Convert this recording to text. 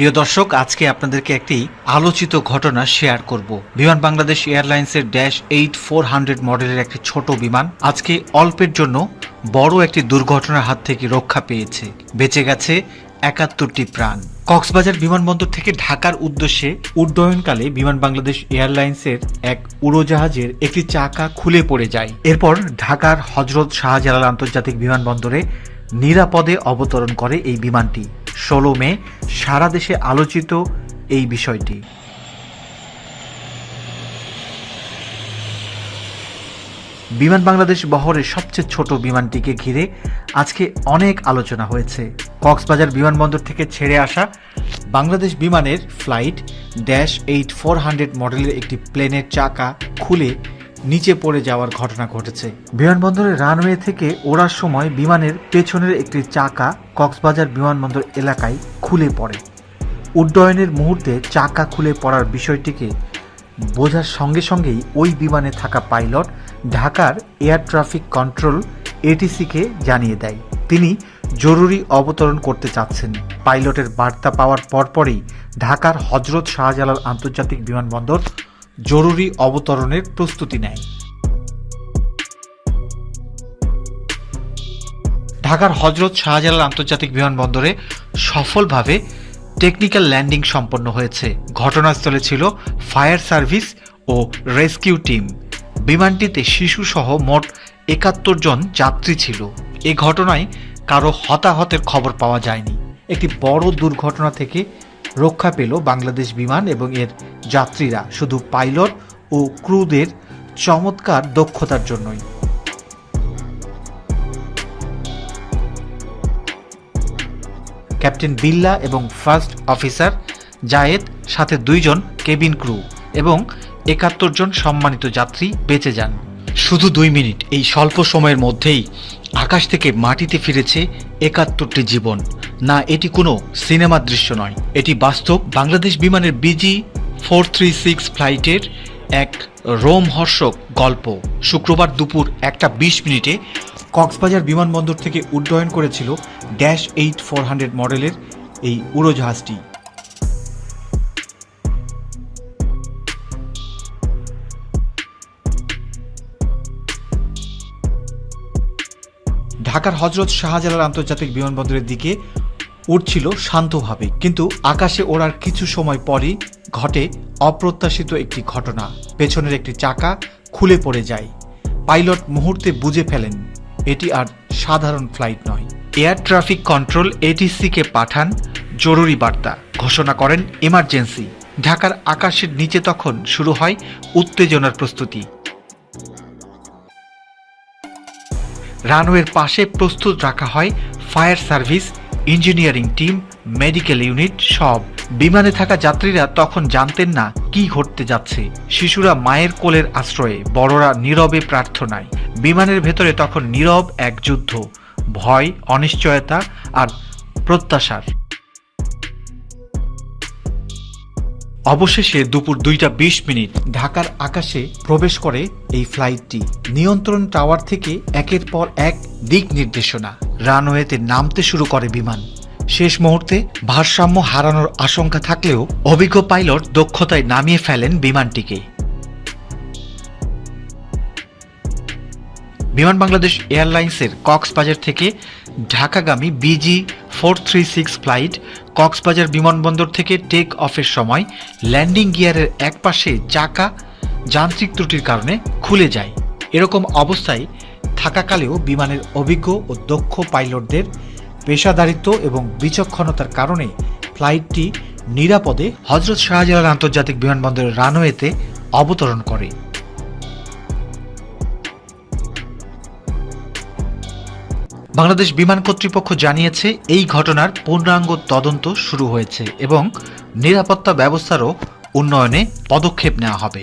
প্রিয় দর্শক, আজকে আপনাদেরকে একটি আলোচিত ঘটনা শেয়ার করব। বিমান বাংলাদেশ এয়ারলাইন্সের ড্যাশ এইট ফোর হান্ড্রেড মডেলের একটি ছোট বিমান আজকে অল্পের জন্য বড় একটি দুর্ঘটনার হাত থেকে রক্ষা পেয়েছে। বেঁচে গেছে একাত্তরটি প্রাণ। কক্সবাজার বিমানবন্দর থেকে ঢাকার উদ্দেশ্যে উড্ডয়নকালে বিমান বাংলাদেশ এয়ারলাইন্সের এক উড়োজাহাজের একটি চাকা খুলে পড়ে যায়। এরপর ঢাকার হজরত শাহজালাল আন্তর্জাতিক বিমানবন্দরে নিরাপদে অবতরণ করে এই বিমানটি। ষোলো মে সারা দেশে আলোচিত এই বিষয়টি। বিমান বাংলাদেশ বহরের সবচেয়ে ছোট বিমানটিকে ঘিরে আজকে অনেক আলোচনা হয়েছে। কক্সবাজার বিমানবন্দর থেকে ছেড়ে আসা বাংলাদেশ বিমানের flight dash eight four hundred মডেলের একটি প্লেনের চাকা খুলে নিচে পড়ে যাওয়ার ঘটনা ঘটেছে। বিমানবন্দরের রানওয়ে থেকে ওড়ার সময় বিমানের পেছনের একটি চাকা কক্সবাজার বিমানবন্দর এলাকায় খুলে পড়ে। উড্ডয়নের মুহূর্তে চাকা খুলে পড়ার বিষয়টিকে বোঝার সঙ্গে সঙ্গেই ওই বিমানে থাকা পাইলট ঢাকার এয়ার ট্রাফিক কন্ট্রোল, এটিসিকে জানিয়ে দেয়। তিনি জরুরি অবতরণ করতে চাচ্ছেন। পাইলটের বার্তা পাওয়ার পরপরই ঢাকার হজরত শাহজালাল আন্তর্জাতিক বিমানবন্দর জরুরি অবতরণের প্রস্তুতি নেয়। ঢাকার হজরত শাহজালাল আন্তর্জাতিক বিমানবন্দরে সফলভাবে টেকনিক্যাল ল্যান্ডিং সম্পন্ন হয়েছে। ঘটনাস্থলে ছিল ফায়ার সার্ভিস ও রেস্কিউ টিম। বিমানটিতে শিশুসহ মোট একাত্তর জন যাত্রী ছিল। এ ঘটনায় কারও হতাহতের খবর পাওয়া যায়নি। একটি বড় দুর্ঘটনা থেকে রক্ষা পেল বাংলাদেশ বিমান এবং এর যাত্রীরা শুধু পাইলট ও ক্রুদের চমৎকার দক্ষতার জন্যই। ক্যাপ্টেন বিল্লা এবং ফার্স্ট অফিসার জায়েদ, সাথে দুইজন কেবিন ক্রু এবং একাত্তর জন সম্মানিত যাত্রী বেঁচে যান। শুধু দুই মিনিট, এই স্বল্প সময়ের মধ্যেই আকাশ থেকে মাটিতে ফিরেছে একাত্তরটি জীবন। না, এটি কোনো সিনেমার দৃশ্য নয়। এটি বাস্তব বাংলাদেশ বিমানের বিজি ফোর থ্রি সিক্স ফ্লাইটের এক রোমহর্ষক গল্প। শুক্রবার দুপুর একটা বিশ মিনিটে কক্সবাজার বিমানবন্দর থেকে উড্ডয়ন করেছিল ড্যাশ এইট ফোর হান্ড্রেড মডেলের এই উড়োজাহাজটি। ঢাকার হজরত শাহজালাল আন্তর্জাতিক বিমানবন্দরের দিকে উঠছিল শান্তভাবে। কিন্তু আকাশে ওড়ার কিছু সময় পরই ঘটে অপ্রত্যাশিত একটি ঘটনা। পেছনের একটি চাকা খুলে পড়ে যায়। পাইলট মুহূর্তে বুঝে ফেলেন, এটি আর সাধারণ ফ্লাইট নয়। এয়ার ট্রাফিক কন্ট্রোল এটিসিকে পাঠান, জরুরি বার্তা। ঘোষণা করেন এমার্জেন্সি। ঢাকার আকাশের নিচে তখন শুরু হয় উত্তেজনার প্রস্তুতি। রানওয়ের পাশে প্রস্তুত রাখা হয় fire service, engineering team, medical unit, সব। বিমানে থাকা যাত্রীরা তখন জানতেন না কি ঘটতে যাচ্ছে। শিশুরা মায়ের কোলের আশ্রয়ে, বড়রা নীরবে প্রার্থনায়। বিমানের ভেতরে তখন নীরব এক যুদ্ধ, ভয়, অনিশ্চয়তা আর প্রত্যাশার। অবশেষে দুপুর দুইটা বিশ মিনিট ঢাকার আকাশে প্রবেশ করে এই ফ্লাইটটি। নিয়ন্ত্রণ টাওয়ার থেকে একের পর এক দিক নির্দেশনা। রানওয়েতে নামতে শুরু করে বিমান। শেষ মুহূর্তে ভারসাম্য হারানোর আশঙ্কা থাকলেও অভিজ্ঞ পাইলট দক্ষতায় নামিয়ে ফেলেন বিমানটিকে। বিমান বাংলাদেশ এয়ারলাইন্সের কক্সবাজার থেকে ঢাকাগামী BG four three six flight Cox's Bazar বিমানবন্দর থেকে টেক অফের সময় ল্যান্ডিং গিয়ারের একপাশে চাকা যান্ত্রিক ত্রুটির কারণে খুলে যায়। এরকম অবস্থায় থাকাকালেও বিমানের অভিজ্ঞ ও দক্ষ পাইলটদের পেশাদারিত্ব এবং বিচক্ষণতার কারণে ফ্লাইটটি নিরাপদে হজরত শাহজালাল আন্তর্জাতিক বিমানবন্দরের রানওয়েতে অবতরণ করে। বাংলাদেশ বিমান কর্তৃপক্ষ জানিয়েছে, এই ঘটনার পূর্ণাঙ্গ তদন্ত শুরু হয়েছে এবং নিরাপত্তা ব্যবস্থারও উন্নয়নে পদক্ষেপ নেওয়া হবে।